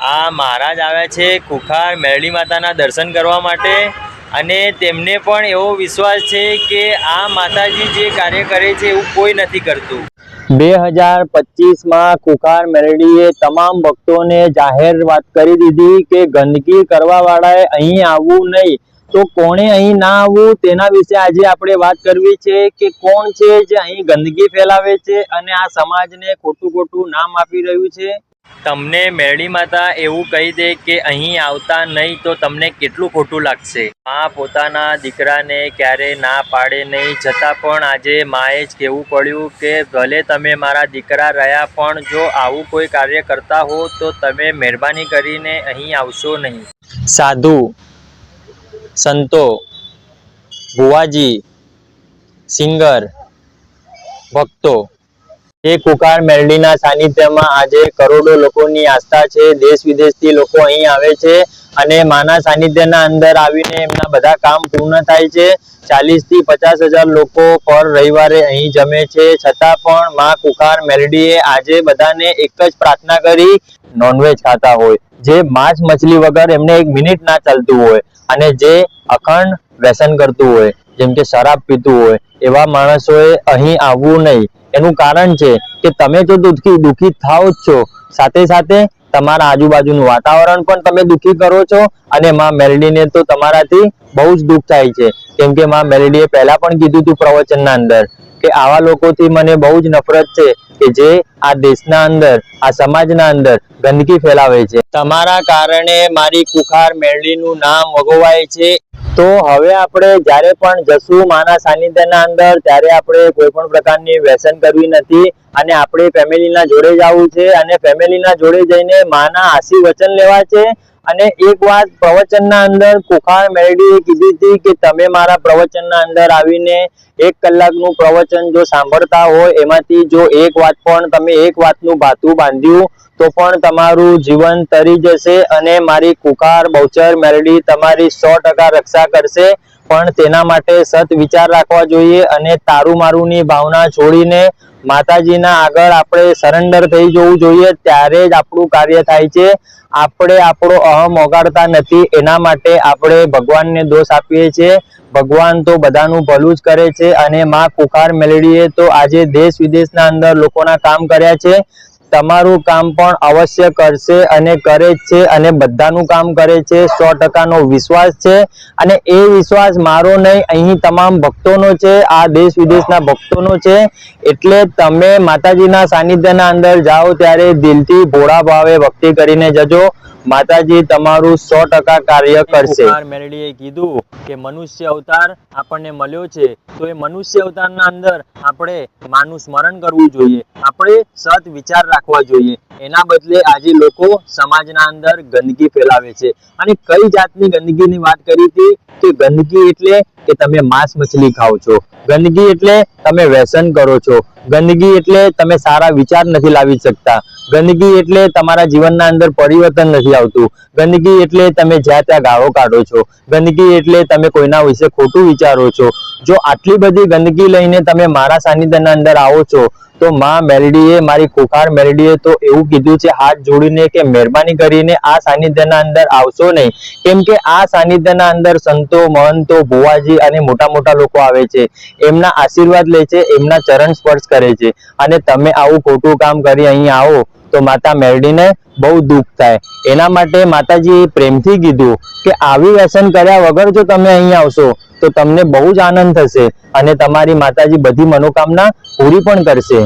આ મહારાજ આવ્યા છે કુખાર મેરડી માતાના દર્શન કરવા માટે અને તેમને પણ એવો વિશ્વાસ છે કે આ માતાજી જે કાર્ય કરે છે એવું કોઈ નથી કરતું. બે હજાર પચીસમાં કુખાર મેરડીએ તમામ ભક્તોને જાહેર વાત કરી દીધી કે ગંદકી કરવાવાળાએ અહીં આવવું નહીં. તો કોણે અહીં ના આવવું? તેના વિશે આજે આપણે વાત કરવી છે કે કોણ છે જે અહીં ગંદકી ફેલાવે છે અને આ સમાજને ખોટું ખોટું નામ આપી રહ્યું છે. તમને મેરડી માતા એવું કહી દે કે અહીં આવતા નહીં તો તમને કેટલું ખોટું લાગશે. મા પોતાના દીકરાને ક્યારે ના પાડે નહીં, છતાં પણ આજે માએ જ કહેવું પડ્યું કે ભલે તમે મારા દીકરા રહ્યા, પણ જો આવું કોઈ કાર્ય કરતા હો, તો તમે મહેરબાની કરીને અહીં આવશો નહીં. સાધુ, સંતો, ભુવાજી, સિંગર, ભક્તો એ કુકાર મેરડીના સાનિધ્યમાં આજે કરોડો લોકોની આસ્થા છે. દેશ વિદેશથી લોકો અહીં આવે છે અને માના સાનિધ્યના અંદર આવીને એમના બધા કામ પૂર્ણ થાય છે. ચાલીસથી પચાસ હજાર લોકો પર રવિવારે અહીં જમે છે. છતાં પણ માં કુકાર મેરડીએ આજે બધાને એક જ પ્રાર્થના કરી, નોનવેજ ખાતા હોય. જે માંસ મછલી વગર એમને એક મિનિટ ના ચાલતું હોય અને જે અખંડ વ્યસન કરતું હોય, જેમ કે શરાબ પીતું હોય, એવા માણસોએ અહીં આવવું નહીં. એનું કારણ છે કે તમે તો દુઃખી દુઃખી થાવ જ છો. સાથે સાથે તમારા આજુબાજુનું વાતાવરણ પણ તમે દુઃખી કરો છો અને માં મેલડીને તો તમારાથી બહુ જ દુઃખ થાય છે. કેમ કે માં મેલડીએ પહેલા પણ કીધું હતું પ્રવચનના અંદર કે આવા લોકોથી મને બહુ જ નફરત છે કે જે આ દેશના અંદર, આ સમાજના અંદર ગંદકી ફેલાવે છે. તમારા કારણે મારી કુખાર મેલડીનું નામ વગોવાય છે. તો હવે આપણે જ્યારે પણ જશું માના સાનિધ્યના અંદર, ત્યારે આપણે કોઈ પણ પ્રકારની વ્યસન કરવી નથી અને આપણે ફેમિલીના જોડે જ છે અને ફેમિલીના જોડે જઈને માના આશીર્વચન લેવા છે. અને એક વાત પ્રવચનના અંદર કુખાર મેરડીએ કીધી હતી કે તમે મારા પ્રવચનના અંદર આવીને એક કલાકનું પ્રવચન જો સાંભળતા હોય, એમાંથી જો એક વાત પણ તમે એક વાતનું ભાતું બાંધ્યું તો પણ તમારું જીવન તરી જશે અને મારી કુકાર, બહુચર મેલડી તમારી સો રક્ષા કરશે. પણ તેના માટે સત વિચાર રાખવા જોઈએ અને તારું મારુંની ભાવના છોડીને માતાજીના આગળ આપણે સરેન્ડર થઈ જવું જોઈએ. ત્યારે જ આપણું કાર્ય થાય છે. આપણે આપણો અહમ ઓગાડતા નથી. એના માટે આપણે ભગવાનને દોષ આપીએ છીએ. ભગવાન તો બધાનું ભલું જ કરે છે અને માં કુખાર મેલડીએ તો આજે દેશ વિદેશના અંદર લોકોના કામ કર્યા છે. તમારું કામ પણ અવશ્ય કરશે અને કરે છે અને બધાનું કામ કરે છે સો ટકાનો વિશ્વાસ છે. અને એ વિશ્વાસ મારો નહીં અહીં તમામ ભક્તોનો છે આ દેશ વિદેશના ભક્તોનો છે. એટલે તમે માતાજીના સાનિધ્યના અંદર જાઓ ત્યારે દિલથી ભોળા ભાવે ભક્તિ કરીને જજો. માતાજી તમારું સો ટકા કાર્ય કરશે. મેરડીએ કીધું કે મનુષ્ય અવતાર આપણને મળ્યો છે. તો એ મનુષ્ય અવતારના અંદર આપણે માનું સ્મરણ કરવું જોઈએ. આપણે સત વિચાર રાખવા જોઈએ. એના બદલે આજે લોકો સમાજના અંદર ગંદકી ફેલાવે છે. અને કઈ જાતની ગંદકીની વાત કરી હતી? કે ગંદકી એટલે કે તમે માંસ મછલી ખાઓ છો. ગંદકી એટલે તમે વ્યસન કરો છો. ગંદકી એટલે તમે સારા વિચાર નથી લાવી શકતા. ગંદકી એટલે તમારા જીવનના અંદર પરિવર્તન નથી આવતું. ગંદકી એટલે તમે જ્યાં ત્યાં ગાળો કાઢો છો. ગંદકી એટલે તમે કોઈના વિશે ખોટું વિચારો છો. જો આટલી બધી ગંદકી લઈને તમે મારા સાનિધ્યના અંદર આવો છો તો માં મેલડીએ મારી કુખાર મેલડીએ તો એવું કીધું છે, હાથ જોડીને કે મહેરબાની કરીને આ સાનિધ્યના અંદર આવશો નહીં. કેમ કે આ સાનિધ્યના અંદર સંતો, મહંતો, ભુવાજી અને મોટા મોટા લોકો આવે છે. એમના આશીર્વાદ લે છે, એમના ચરણ સ્પર્શ કરે છે. અને તમે આવું ખોટું કામ કરી અહીં આવો, તો માતા મેરડીને બહુ દુઃખ થાય. એના માટે માતાજીએ પ્રેમથી કીધું કે આવી વ્યસન કર્યા વગર જો તમે અહીં આવશો, તો તમને બહુ જ આનંદ થશે અને તમારી માતાજી બધી મનોકામના પૂરી પણ કરશે.